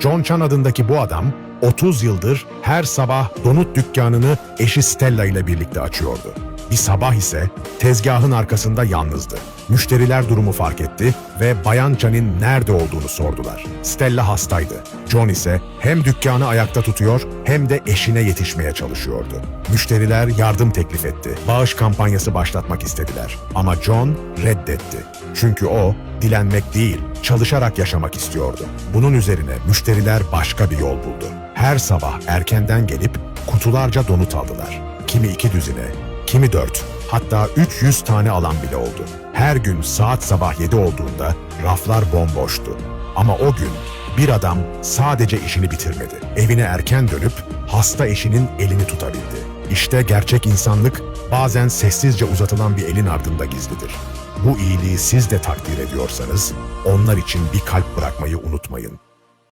John Chan adındaki bu adam 30 yıldır her sabah donut dükkanını eşi Stella ile birlikte açıyordu. Bir sabah ise tezgahın arkasında yalnızdı. Müşteriler durumu fark etti ve Bayan Chan'in nerede olduğunu sordular. Stella hastaydı. John ise hem dükkanı ayakta tutuyor hem de eşine yetişmeye çalışıyordu. Müşteriler yardım teklif etti. Bağış kampanyası başlatmak istediler. Ama John reddetti. Çünkü o dilenmek değil, çalışarak yaşamak istiyordu. Bunun üzerine müşteriler başka bir yol buldu. Her sabah erkenden gelip kutularca donut aldılar. Kimi iki düzine, kimi dört, hatta 300 tane alan bile oldu. Her gün saat sabah 7 olduğunda raflar bomboştu. Ama o gün bir adam sadece işini bitirmedi. Evine erken dönüp hasta eşinin elini tutabildi. İşte gerçek insanlık bazen sessizce uzatılan bir elin ardında gizlidir. Bu iyiliği siz de takdir ediyorsanız onlar için bir kalp bırakmayı unutmayın.